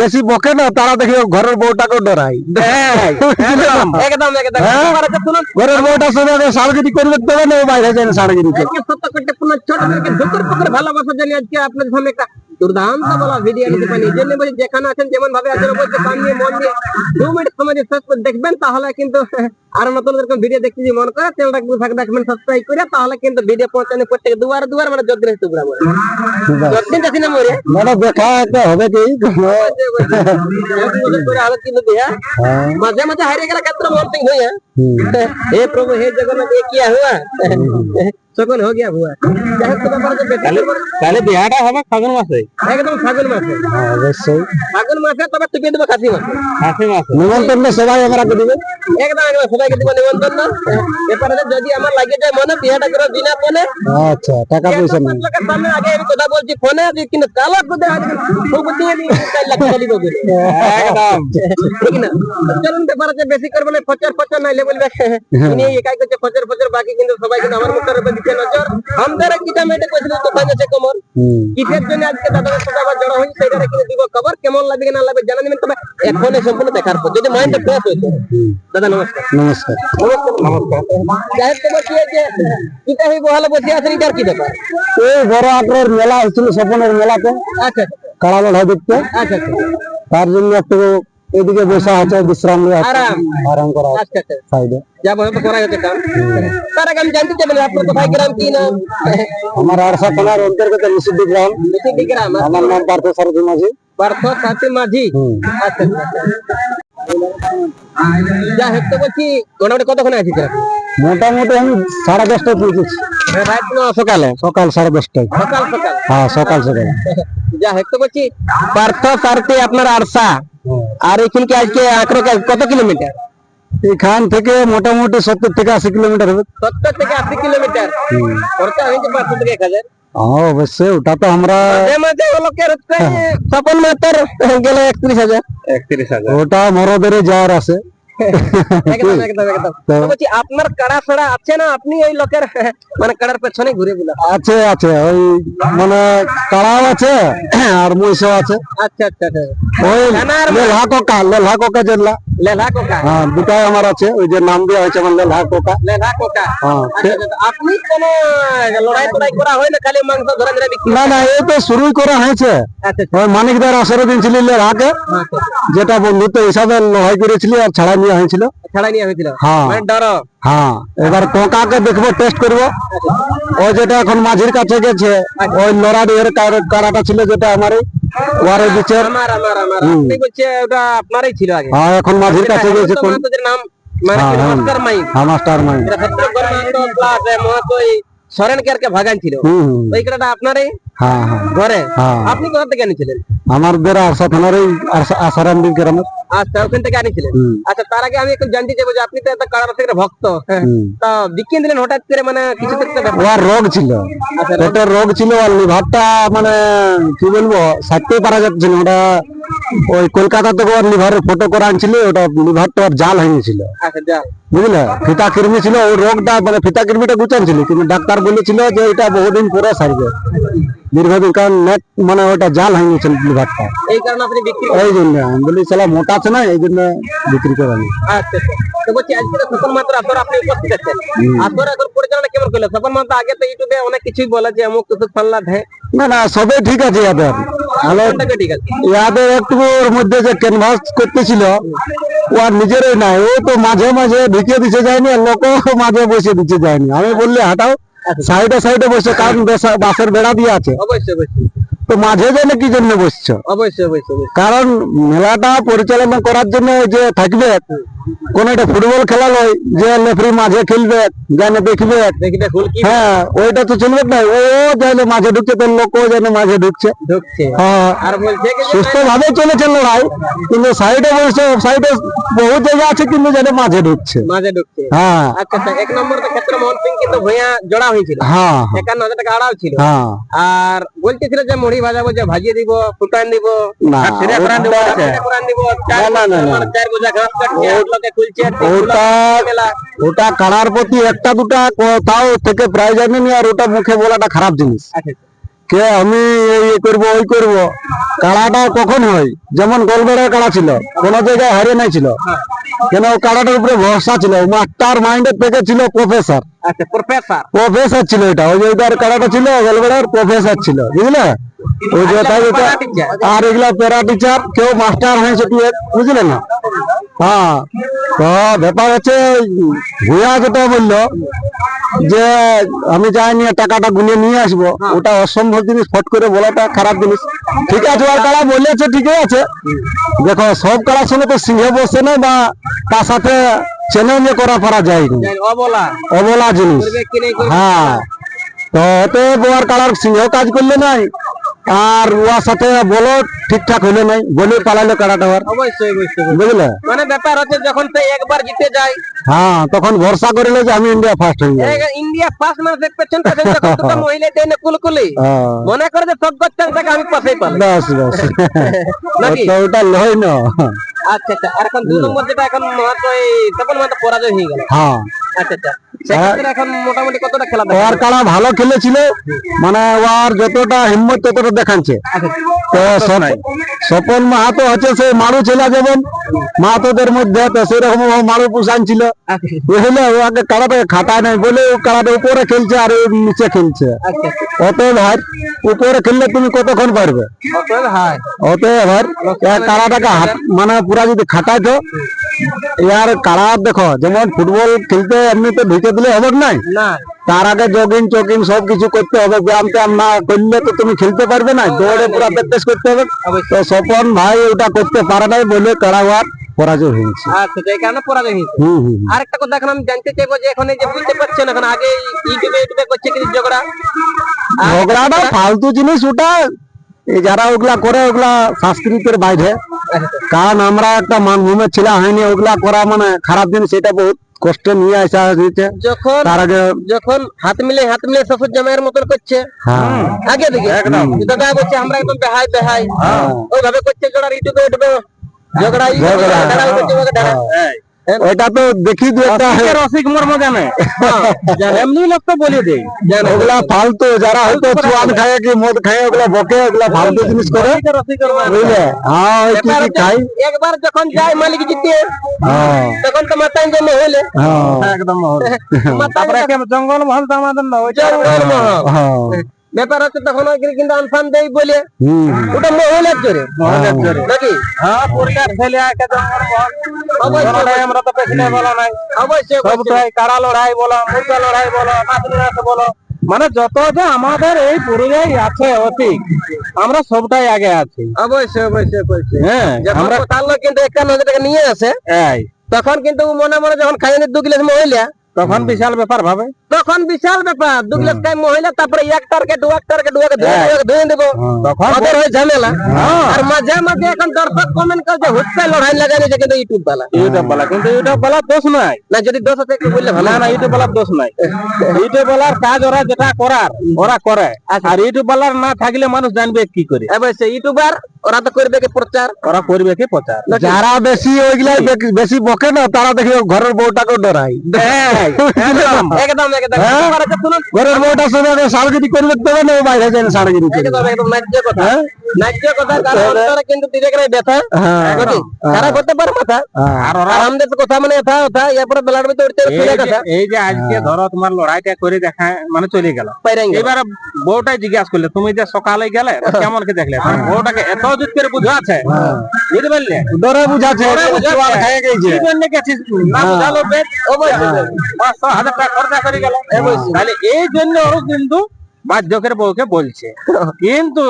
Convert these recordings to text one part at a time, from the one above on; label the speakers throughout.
Speaker 1: বেশি বকে না তারা দেখি ঘরের বউটাকে ডরাই
Speaker 2: একদম একদম একদম।
Speaker 1: হ্যাঁ?
Speaker 2: শুনুন।
Speaker 1: ঘরের বউটা শুনে সারগিরি করবে তবে না বাইরে যায় সারগিরি করে
Speaker 2: সত্য করতে পুনঃ ছোট ভালোবাসা জানি আজকে আপনার সামনে একটা দুর্দান্ত বলা ভিডিও নিতে জন্য বলছি যেখানে আছেন যেমন ভাবে আছেন বলতে পান নিয়ে মন দিয়ে দু মিনিট সময় দিয়ে শেষ করে দেখবেন তাহলে কিন্তু আর নতুন এরকম ভিডিও দেখতে যদি মনে করে চ্যানেলটা থাকবে দেখবেন সাবস্ক্রাইব করে তাহলে কিন্তু ভিডিও পৌঁছানো প্রত্যেক দুবার দুবার মানে যোগ দিন পুরা মরে যতদিন দেখি না মরে
Speaker 1: মানে দেখা একটা হবে কি?
Speaker 2: হ্যাঁ, আলো কিন্তু দিয়া।
Speaker 1: হ্যাঁ।
Speaker 2: মাঝে মাঝে হারিয়ে গেলে ক্ষেত্র মন হয়ে হে প্রভু হে জগন্নাথ এ কি হুয়া তখন হয়ে গিয়া ভুয়া।
Speaker 1: তাহলে বিয়াটা হবে ফাগুন মাসে।
Speaker 2: একদম ফাগুন মাসে।
Speaker 1: হ্যাঁ, অবশ্যই।
Speaker 2: ফাগুন মাসে তবে তুকে দেবো খাসি মাসে।
Speaker 1: খাসি মাসে। নিমন্ত্রণ সবাই আমরা দিবে
Speaker 2: একদম একদম সবাইকে দিব নিমন্ত্রণ। এরপরে যদি আমার লাগে যায় মনে বিয়াটা করে বিনা ফোনে।
Speaker 1: আচ্ছা টাকা পয়সা নেই।
Speaker 2: আগে আমি কথা বলছি ফোনে কিন্তু কালো কুদে খুব দিয়ে দিই চার লাখ টাকা দিব।
Speaker 1: একদম।
Speaker 2: ঠিক না? চলুন ব্যাপার আছে বেশি করবে ফচর ফচর নাইলে বলবে। হ্যাঁ। উনি একাই করছে ফচর ফচর বাকি কিন্তু সবাই কিন্তু আমার মুখের উপর দিচ্ছে নজর। আমাদের কিটা মেটে কইছিল তো ফাইন আছে কমর। কিসের জন্য আজকে দাদার সাথে আবার জড়ো হয়েছে সেটা কিন্তু দিব খবর। কেমন লাগবে না লাগবে জানা নেবেন? তবে এখন সম্পূর্ণ দেখার পর। যদি মাইন্ডটা ফ্রেশ হয়েছে দাদা নমস্কার।
Speaker 1: নমস্কার।
Speaker 2: তোমার কি হয়েছে? কিটা হই বহালে বসে আছেন এটার কি ব্যাপার?
Speaker 1: এই বড় আগ্রহের মেলা হয়েছিল স্বপনের মেলাতে।
Speaker 2: আচ্ছা।
Speaker 1: লড়াই দেখতে।
Speaker 2: আচ্ছা আচ্ছা।
Speaker 1: তার জন্য একটু এদিকে বসা আছে বিশ্রাম
Speaker 2: আরাম।
Speaker 1: করা
Speaker 2: আচ্ছা আচ্ছা।
Speaker 1: সাইডে।
Speaker 2: যা বলতে করা কাম তার আগে আমি জানতে চাইবেন আপনার গ্রাম কি নাম
Speaker 1: আমার আরসা থানার অন্তর্গত নিষিদ্ধ গ্রাম।
Speaker 2: নিচে গ্রাম
Speaker 1: আমার নাম পার্থ সারথী মাঝি।
Speaker 2: পার্থ মাঝি? আচ্ছা আচ্ছা, আচ্ছা। যা তো বলছি মোটামুটি কতক্ষণ আছি
Speaker 1: মোটামুটি আমি সাড়ে দশটায় পৌঁছেছি।
Speaker 2: সকালে
Speaker 1: সকাল সাড়ে দশটায়।
Speaker 2: সকাল সকাল।
Speaker 1: হ্যাঁ সকাল সকাল।
Speaker 2: যা তো বলছি পার্থ সারথী আপনার আরসা আর এখান কি আজকে আঁকড়ো কত কিলোমিটার?
Speaker 1: এখান থেকে মোটামুটি সত্তর থেকে আশি কিলোমিটার হবে।
Speaker 2: সত্তর থেকে আশি কিলোমিটার? খরচা হয়েছে পাঁচশো থেকে এক হাজার।
Speaker 1: হ্যাঁ অবশ্যই ওটা তো আমরা
Speaker 2: লোকের স্বপন মাতার গেল একত্রিশ হাজার।
Speaker 1: একত্রিশ হাজার। ওটা মরদের যাওয়ার আছে।
Speaker 2: একদম একদম একদম। তো বলছি আপনার কাড়া ছাড়া আছে না? আপনি ওই লোকের মানে কাড়ার পেছনে ঘুরে বুলা
Speaker 1: আছে আছে। ওই মানে কাড়াও আছে আর মহিষও আছে।
Speaker 2: আচ্ছা আচ্ছা আচ্ছা।
Speaker 1: ওই
Speaker 2: জানার
Speaker 1: লেলহা কোকা লেলহা কোকা যেগুলা
Speaker 2: কোকা।
Speaker 1: হ্যাঁ দুটাই আমার আছে ওই যে নাম দেওয়া হয়েছে আমার লেলহা কোকা।
Speaker 2: লেলা কোকা।
Speaker 1: হ্যাঁ
Speaker 2: আচ্ছা, আচ্ছা, আপনি কোন লড়াই টড়াই করা হয় না খালি মাংস ধরে ধরে বিক্রি
Speaker 1: না না এই তো শুরুই করা হয়েছে।
Speaker 2: আচ্ছা
Speaker 1: ওই মানিকদার আসরে দিন ছিল
Speaker 2: আচ্ছা।
Speaker 1: যেটা বন্ধুত্ব হিসাবে লড়াই করেছিল আর ছাড়া নিয়ে হয়েছিল।
Speaker 2: ছাড়াই নিয়ে হয়েছিল
Speaker 1: হ্যাঁ।
Speaker 2: মানে ডর
Speaker 1: হ্যাঁ এবার কোকাকে দেখব টেস্ট করব। ওই যেটা এখন মাঝির কাছে গেছে ওই লড়াই এর কারাটা ছিল যেটা আমার ওয়ারে দিচ্ছে
Speaker 2: আমার আমার। আমার আপনি বলছে ওটা আপনারই ছিল আগে।
Speaker 1: হ্যাঁ এখন মাঝির কাছে গেছে কোন
Speaker 2: নাম মানে
Speaker 1: হ্যাঁ, হ্যাঁ।
Speaker 2: মাস্টার মাইন্ড
Speaker 1: হ্যাঁ মাস্টার মাইন্ড
Speaker 2: এটা সত্যগর মাহাতো প্লাস মহাতো এই সরেন কেরকে ভাগান ছিল
Speaker 1: হুম হুম,
Speaker 2: ওই আপনারই
Speaker 1: হ্যাঁ হ্যাঁ।
Speaker 2: ঘরে।
Speaker 1: হ্যাঁ।
Speaker 2: আপনি কোথা থেকে আনিছিলেন
Speaker 1: আমাদের আশা থানার এই গ্রামের
Speaker 2: আচ্ছা ওখান থেকে আনিছিলেন? আচ্ছা তার আগে আমি একটু জানতে চাইব যে আপনি তো একটা কারার থেকে ভক্ত। হ্যাঁ। তা বিকিয়ে দিলেন হঠাৎ করে মানে কিছু তো একটা
Speaker 1: ওর রোগ ছিল।
Speaker 2: আচ্ছা,
Speaker 1: পেটের রোগ ছিল আর লিভারটা মানে কি বলব পারা যাচ্ছে না। ওটা ওই কলকাতা থেকে ওর লিভারের ফটো করে আনছিল ওটা লিভারটা ওর জাল হয়ে গেছিল
Speaker 2: আচ্ছা
Speaker 1: বুঝলে? ফিতা কৃমি ছিল ওই রোগটা মানে ফিতা কৃমিটা গুচান ছিল কিন্তু ডাক্তার বলেছিল যে এটা বহুদিন পরে সারবে। দীর্ঘদিন কারণ নেট মানে ওটা জাল হয়ে গেছিল লিভারটা
Speaker 2: এই কারণে আপনি বিক্রি
Speaker 1: এই জন্য আমি বলি সালা মোটা আছে না এই জন্য বিক্রি করে আমি
Speaker 2: আচ্ছা আচ্ছা। তো বলছি আজকে তো সফল মাত্র আসর আপনি উপস্থিত আছেন? আসর এখন পরিচালনা কেমন করল সফল মাত্র আগে তো ইউটিউবে অনেক কিছুই বলে যে অমুক কিছু ফাল্লা দেয়।
Speaker 1: না না সবই ঠিক আছে ইয়াদের। হ্যালো
Speaker 2: কোনটাকে ঠিক আছে।
Speaker 1: ইয়াদের একটু ওর মধ্যে যে ক্যানভাস করতেছিল ও আর নিজেরই নাই। ও তো মাঝে মাঝে ঢুকে দিতে যায়নি আর লোকও মাঝে বসে দিতে যায়নি। আমি বললে হাঁটাও। সাইডে সাইডে বসে কারণ বেসা- বাসের বেড়া দিয়ে আছে।
Speaker 2: অবশ্যই অবশ্যই।
Speaker 1: তো মাঝে যেন কি জন্য বসছো?
Speaker 2: অবশ্যই অবশ্যই।
Speaker 1: কারণ মেলাটা পরিচালনা করার জন্য যে থাকবে কোন একটা ফুটবল খেলা নয় যে লেফরি মাঝে খেলবে যেন দেখবে। হ্যাঁ ওইটা তো চলবে না ও যেন মাঝে ঢুকছে তোর লোকও যেন মাঝে ঢুকছে। হ্যাঁ সুস্থ ভাবে চলেছে লড়াই কিন্তু সাইডে বসে সাইডে বহু জায়গা আছে কিন্তু যেন মাঝে ঢুকছে।
Speaker 2: মাঝে ঢুকছে।
Speaker 1: হ্যাঁ।
Speaker 2: আচ্ছা আচ্ছা এক নম্বর তো ক্ষেত্রে মোহন সিং কিন্তু ভূঁইয়া জোড়া হয়েছিল।
Speaker 1: হ্যাঁ।
Speaker 2: একান্ন হাজার টাকা আড়াও ছিল।
Speaker 1: হ্যাঁ।
Speaker 2: আর বলতেছিল যে মুড়ি ভাজাবো যে ভাজিয়ে দিব ফুটান দিব
Speaker 1: না,
Speaker 2: সিরা কোরান দিব
Speaker 1: ওটা-
Speaker 2: সিরা কোরান দিব চার
Speaker 1: না, না, না, না।
Speaker 2: মানে চার বোঝা ঘাস কাটছে লোকে খুলছে
Speaker 1: ওটা ওটা কাড়ার প্রতি একটা দুটা কোথাও থেকে আনেনি আর ওটা মুখে বলাটা খারাপ জিনিস।
Speaker 2: আচ্ছা
Speaker 1: কে আমি এই করব ওই করব কাড়াটা কখন হয়? যেমন গোলবেড়ার কাড়া ছিল কোন জায়গায় হারিয়ে নাই ছিল। কেন ও কাড়াটার উপরে ভরসা ছিল? মাস্টার মাইন্ডের থেকে ছিল প্রফেসর।
Speaker 2: আচ্ছা প্রফেসর।
Speaker 1: প্রফেসর ছিল এটা। ওই কাড়াটা ছিল গোলবেড়ার প্রফেসর ছিল বুঝলে? ওই যে তাই আর এগুলা প্যারা টিচার কেউ মাস্টার হয়েছে টু বুঝলে না? হ্যাঁ। তো ব্যাপার হচ্ছে ভুয়া যেটা বলল যে আমি যাই নিয়ে টাকাটা গুনে নিয়ে আসব ওটা অসম্ভব জিনিস ফট করে বলাটা খারাপ জিনিস। ঠিক আছে ওর কারা বলেছে ঠিকই আছে। দেখো সব কারার সঙ্গে তো সিংহে বসে না বা তার সাথে চ্যালেঞ্জ করা পারা যায়নি।
Speaker 2: অবলা।
Speaker 1: জিনিস। হ্যাঁ। তো অতএব ওর কালার সিংহ কাজ করলে নাই? আর ওর সাথে বলো ঠিকঠাক হলে নাই। বলে পালালো কারাটা
Speaker 2: অবশ্যই
Speaker 1: বুঝলে?
Speaker 2: মানে ব্যাপার হচ্ছে যখন সে একবার জিতে যায়
Speaker 1: হ্যাঁ তখন ভরসা করিল যে আমি ইন্ডিয়া ফার্স্ট হয়ে
Speaker 2: ইন্ডিয়া ফার্স্ট মানে যখন দুটো মহিলা দেয় না কুলকুলি
Speaker 1: হ্যাঁ,
Speaker 2: মনে করে যে সব করছেন তাকে আমি পাশেই পাবো।
Speaker 1: বাস বাস।
Speaker 2: নাকি?
Speaker 1: তো ওটা লয় না।
Speaker 2: আচ্ছা আচ্ছা। আর এখন দু নম্বর যেটা এখন এই তখন মাত্র পরাজয় হয়ে গেল।
Speaker 1: হ্যাঁ।
Speaker 2: আচ্ছা আচ্ছা। এখন মোটামুটি কতটা খেলা
Speaker 1: ওর কারা ভালো খেলেছিল মানে ওর যতটা হিম্মত ততটা দেখাচ্ছে। তো স্বপন মাহাতো হচ্ছে সেই মারু ছেলে যেমন মাহাতোদের মধ্যে তো সেরকম ও মারু পুষান ছিল।
Speaker 2: আচ্ছা।
Speaker 1: বুঝলে ও আগে খাটায় নাই বলে ও উপরে খেলছে আর নিচে খেলছে।
Speaker 2: আচ্ছা।
Speaker 1: অতএব ভাই উপরে খেললে তুমি কতক্ষণ পারবে?
Speaker 2: হাই
Speaker 1: ভাই হাত মানে পুরা যদি খাটায় তো ইয়ার কারা দেখো যেমন ফুটবল খেলতে এমনিতে ঢুকে দিলে হবে নাই?
Speaker 2: না।
Speaker 1: তার আগে জগিং চকিং সব কিছু করতে হবে ব্যায়াম ট্যায়াম না করলে তো তুমি খেলতে পারবে না দৌড়ে পুরো প্র্যাকটিস করতে হবে। তো স্বপন ভাই ওটা করতে পারে নাই বলে পরাজয় হয়েছে।
Speaker 2: আচ্ছা এই কারণে পরাজয় হয়েছে।
Speaker 1: হুম হুম হুম।
Speaker 2: আরেকটা কথা এখন আমি জানতে চাইব যে এখন এই যে বুঝতে পারছেন এখন আগে ইউটিউবে ইউটিউবে করছে কিছু ঝগড়া। আর
Speaker 1: ঝগড়াটা ফালতু জিনিস ওটা যারা ওগুলা করে ওগুলা সংস্কৃতির বাইরে। কারণ আমরা একটা মানভূমের ছেলে হয়নি ওগুলা করা মানে খারাপ জিনিস এটা বহুত কষ্ট নিয়ে আসা হয়েছে।
Speaker 2: যখন
Speaker 1: তার আগে
Speaker 2: যখন হাত মিলে হাত মিলে শ্বশুর জামাইয়ের মতন করছে।
Speaker 1: হ্যাঁ।
Speaker 2: আগে দিকে একদম। দাদা বলছে আমরা একদম বেহাই বেহাই। ওইভাবে করছে ঝগড়া ইউটিউবে ইউটিউবে ঝগড়া
Speaker 1: ঝগড়া। ওইটা তো দেখি দু একটা
Speaker 2: রসিক মর্ম জানে এমনি লোক তো বলে দেই।
Speaker 1: ওগুলা ফালতু যারা হয়তো চুয়ান খায় কি মদ খায় ওগুলা বকে ওগুলা ফালতু জিনিস করে। বুঝলে? হ্যাঁ কি কি খাই
Speaker 2: একবার যখন যায় মালিক জিতে
Speaker 1: হ্যাঁ।
Speaker 2: তখন তো মাতাই
Speaker 1: হ্যাঁ।
Speaker 2: একদম তারপরে জঙ্গল মহল তো আমাদের না জঙ্গল মহল।
Speaker 1: হ্যাঁ
Speaker 2: ব্যাপার হচ্ছে তখন কিন্তু আনফান দেই বলে। ওটা মহলের জোরে। নাকি?
Speaker 3: হ্যাঁ পরিবার ফেলে আগে জঙ্গল মহল
Speaker 2: অবশ্যই।
Speaker 3: আমরা তো পেছনে বলা নাই।
Speaker 2: অবশ্যই অবশ্যই।
Speaker 3: সবটাই কারা লড়াই বলো মুরগা লড়াই বলো মাতৃনাথ বলো। মানে যত যে আমাদের এই পুরুলিয়ায় আছে অতীত আমরা সবটাই আগে আছি।
Speaker 2: অবশ্যই অবশ্যই অবশ্যই।
Speaker 3: হ্যাঁ আমরা
Speaker 2: কোথাও লোক কিন্তু একান্ন হাজার টাকা নিয়ে আসে তখন কিন্তু মনে মনে যখন খাইনি দু গিলাস মহিলা
Speaker 3: তখন বিশাল ব্যাপার ভাবে।
Speaker 2: তখন বিশাল ব্যাপার। দু গিলাস খাই মহিলা তারপরে এক টারকে দু এক টারকে দুয়াকে ধুয়ে দেবো।
Speaker 3: তখন
Speaker 2: ওদের হয় ঝামেলা।
Speaker 3: হ্যাঁ।
Speaker 2: আর মাঝে মাঝে এখন দর্শক কমেন্ট করছে হুটকায় লড়াই লাগাই যে কিন্তু ইউটিউব বালা।
Speaker 3: ইউটিউব বলা কিন্তু ইউটিউব বলা দোষ নাই।
Speaker 2: না যদি দোষ আছে একটু বললে ভালো
Speaker 3: না না ইউটিউব বলার দোষ নাই। ইউটিউব বলার কাজ ওরা যেটা করার ওরা করে। আর ইউটিউব বলার না থাকলে মানুষ জানবে কি করে।
Speaker 2: অবশ্যই ইউটিউবার ওরা তো করবে কি প্রচার?
Speaker 3: ওরা করবে কি প্রচার।
Speaker 1: যারা বেশি ওইগুলাই বেশি বকে না তারা দেখি ঘরের বউটাকে ডরাই
Speaker 3: একদম।
Speaker 1: হ্যাঁ? ঘরের বউটার সঙ্গে সারগিরি করবে তবে না বাইরে যায় না সারগিরি
Speaker 2: ন্যায্য কথা। ন্যায্য কথা কারণ অন্তরে কিন্তু ব্যথা।
Speaker 1: হ্যাঁ।
Speaker 2: পারে মাথা?
Speaker 1: হ্যাঁ।
Speaker 3: আর
Speaker 2: কথা মানে এথা ওথা এরপরে বেলার ভিতরে উঠতে ফিরে কথা।
Speaker 3: এই যে আজকে ধরো তোমার লড়াইটা করে দেখা মানে চলে গেল।
Speaker 2: পাইরেন
Speaker 3: বউটাই জিজ্ঞাসা করলে তুমি যে সকালে গেলে কেমন কি দেখলে? বউটাকে এত জুত করে বুঝা আছে। বুঝতে পারলে?
Speaker 1: ডরে
Speaker 3: ডরে
Speaker 1: খেয়ে গেছে।
Speaker 3: কি জন্য গেছিস? না বুঝালো বেশ, অবশ্যই। পাঁচশো হাজার টাকা খরচা করে গেল। তাহলে এই জন্য ওর কিন্তু বাধ্যকের বউকে বলছে। কিন্তু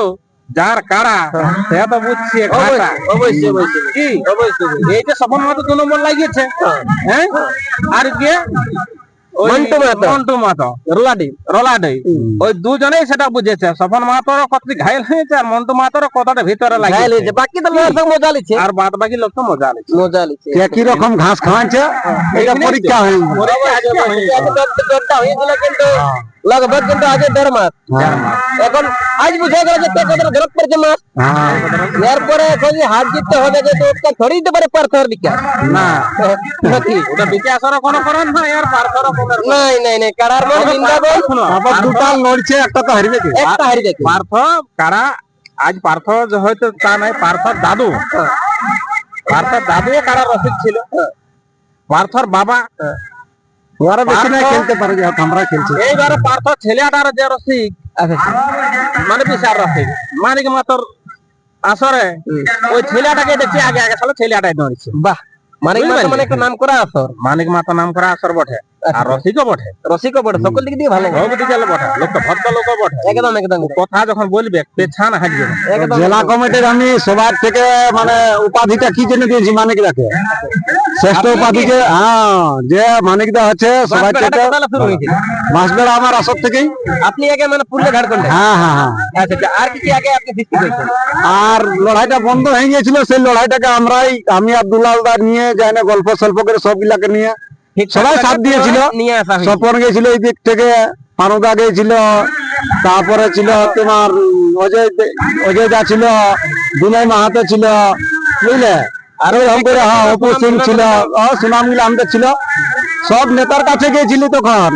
Speaker 3: যার কারা সে তো বুঝছে
Speaker 2: অবশ্যই অবশ্যই
Speaker 3: কি? এই যে সফল মতো দু নম্বর লাগিয়েছে। হ্যাঁ? আর গিয়ে ওই
Speaker 2: মন্টু মাহাতো।
Speaker 3: মন্টু মাতো
Speaker 2: রোলাডি
Speaker 3: রোলাডি। ওই দুজনেই সেটা বুঝেছে। মাহাতোর ঘায়ল হয়েছে আর মন্টু মাহাতোর কতটা ভিতরে
Speaker 2: ঘায়ল হয়েছে। বাকি তো লোক সব মজা লিছে
Speaker 3: আর বাদ বাকি লোক তো মজা নিচ্ছে।
Speaker 2: মজা লিছে
Speaker 1: কে রকম ঘাস খাওয়াচ্ছে? এটা পরীক্ষা হয়ে
Speaker 3: পরীক্ষা।
Speaker 2: কিন্তু লগভগ কিন্তু আগে দেড় মাস। এখন আজ বুঝে গেল যে কে কতটা ধরত পড়ছে মাস
Speaker 1: হ্যাঁ
Speaker 2: এরপরে এখন হার জিততে হবে যে তো ওটা থোড়ি দিতে পারে পার্থর বিকাশ।
Speaker 3: না।
Speaker 2: নাকি
Speaker 3: ওটা বিকাশের কোনো কারণ না আর পার্থর
Speaker 2: নাই নাই নাই কারার মন জিন্দাবাদ
Speaker 1: তারপর দুটা লড়ছে একটা তো হারবে কি?
Speaker 2: একটা হারি দেখি
Speaker 3: পার্থ কারা? আজ পার্থ যে হয়তো তা নাই পার্থর দাদু। পার্থর দাদু কারা রসিক ছিল। পার্থর বাবা।
Speaker 1: ওরা বেশি না খেলতে পারে যে আমরা খেলছি।
Speaker 3: এইবারে পার্থ ছেলেটার যে রসিক মানে বিচার রসিক। কি মাতর আসরে? ওই ছেলেটাকে দেখছি আগে আগে ছেলেটাই ধরেছে।
Speaker 2: বাহ। মানে? মানে একটা নাম করা আসর।
Speaker 3: মানিক মাতা নাম করা আসর বটে? আর রসিকও বটে।
Speaker 2: রসিকও বড় সকল দিক দিয়ে ভালো
Speaker 3: ভগবতী গেল বটে লোক ভদ্র লোকও বটে।
Speaker 2: একদম একদম।
Speaker 3: কথা যখন বলবে পেছান হাঁটবে।
Speaker 1: জেলা কমিটির আমি সবার থেকে মানে উপাধিটা কি জন্য দিয়েছি মানিক দাকে শ্রেষ্ঠ উপাধিকে হ্যাঁ যে মানিক হচ্ছে সবার থেকে।
Speaker 2: কোথায় শুরু হয়েছিল?
Speaker 1: মাসবেড়া আমার আসর থেকেই।
Speaker 2: আপনি আগে মানে পুরুলিয়া
Speaker 1: হ্যাঁ হ্যাঁ হ্যাঁ।
Speaker 2: আচ্ছা আচ্ছা, আর কি কি আগে আপনি সৃষ্টি করেছেন?
Speaker 1: আর লড়াইটা বন্ধ হয়ে গিয়েছিল সেই লড়াইটাকে আমরাই আমি আব্দুল্লাহ দা নিয়ে যাই না গল্প সল্প করে সবগুলাকে নিয়ে সবাই সাথ দিয়েছিল। স্বপন গেছিল এই দিক থেকে পানুদা গেছিল তারপরে ছিল তোমার অজয় অজয় দা ছিল বিনয় মাহাতো ছিল বুঝলে? আর ওরকম করে হ্যাঁ অপু সিং ছিল সুনাম গিলা আমাদের ছিল। সব নেতার কাছে তখন।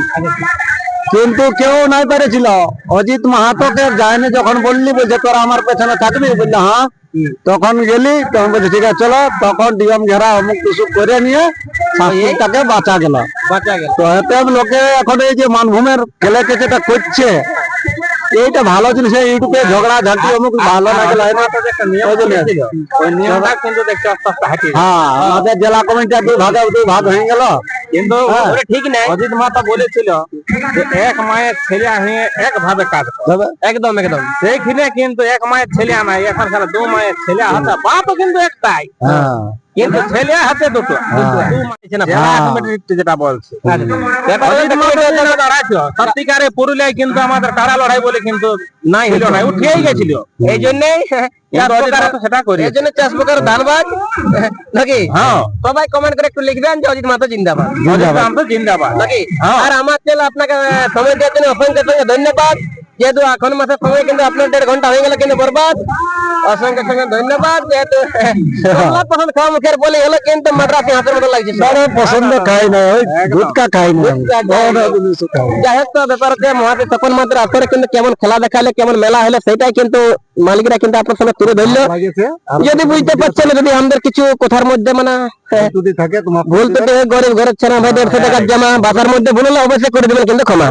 Speaker 1: কিন্তু কেউ নাই পেরেছিল। অজিত মাহাতোকে যায়নি যখন বললি বলছে তোরা আমার পেছনে থাকবি? বললে হ্যাঁ। তখন গেলি তখন বলছে ঠিক আছে চলো। তখন ডিএম ঘেরা অমুক কিছু করে নিয়ে শাস্তিটাকে বাঁচা গেল।
Speaker 2: বাঁচা গেল।
Speaker 1: তো এতে লোকে এখন এই যে মানভূমের খেলে যেটা করছে এইটা ভালো জিনিস ইউটিউবে ঝগড়া ঝাঁটি অমুক ভালো হয় না। হ্যাঁ আমাদের জেলা কমিটি দুই ভাগে দুই ভাগ হয়ে গেল।
Speaker 3: কিন্তু
Speaker 1: হ্যাঁ।
Speaker 2: ঠিক নাই।
Speaker 3: অজিত মাতা বলেছিল যে এক মায়ের ছেলে হয়ে এক ভাবে কাজ
Speaker 2: একদম একদম।
Speaker 3: সেইখানে কিন্তু এক মায়ের ছেলে নাই এখন সারা দু মায়ের ছেলে হাতে বাপও কিন্তু একটাই।
Speaker 1: হ্যাঁ।
Speaker 3: কিন্তু ছেলে হাতে দুটো
Speaker 1: হ্যাঁ।
Speaker 3: কমিটি যেটা বলছে। দাঁড়াইছো, সত্যিকারে পুরুলিয়ায় কিন্তু আমাদের কারা লড়াই বলে কিন্তু নাই হলো না উঠেই গেছিল।
Speaker 2: এই জন্যই
Speaker 3: কিন্তু অজিত মাতা সেটা করি
Speaker 2: এই জন্য চাষ প্রকার ধানবাদ নাকি?
Speaker 3: হ্যাঁ।
Speaker 2: সবাই কমেন্ট করে একটু লিখবেন যে অজিত মাতা জিন্দাবাদ।
Speaker 3: অজিত মাতা জিন্দাবাদ
Speaker 2: নাকি?
Speaker 3: হ্যাঁ।
Speaker 2: আর আমার চ্যানেল আপনাকে আহ, সময় দেওয়ার জন্য অসংখ্য অসংখ্য ধন্যবাদ। যেহেতু এখন মাসের সময় কিন্তু আপনার দেড় ঘণ্টা হয়ে গেল কিন্তু বরবাদ অসংখ্য অসংখ্য ধন্যবাদ। যেহেতু বাংলা পছন্দ খাওয়া মুখের বলে হলো কিন্তু মাদ্রাসি হাতের মতো লাগছে
Speaker 1: বড় পছন্দ খাই না ওই গুটকা খাই না বড় জিনিস খাই
Speaker 2: যাই হোক তো ব্যাপার হচ্ছে মহাদেব তপন মাত্র আসরে কিন্তু কেমন খেলা দেখালে কেমন মেলা হলো সেটাই কিন্তু মালিকরা কিন্তু আপনার সামনে তুলে ধরলো। যদি বুঝতে পারছেন যদি আমাদের কিছু কথার মধ্যে মানে হ্যাঁ,
Speaker 1: যদি থাকে তোমার
Speaker 2: ভুল তো গরিব ঘরের ছেলে ভাই দেড়শো টাকার জামা বাসার মধ্যে ভুল হলে অবশ্যই করে দেবেন কিন্তু ক্ষমা।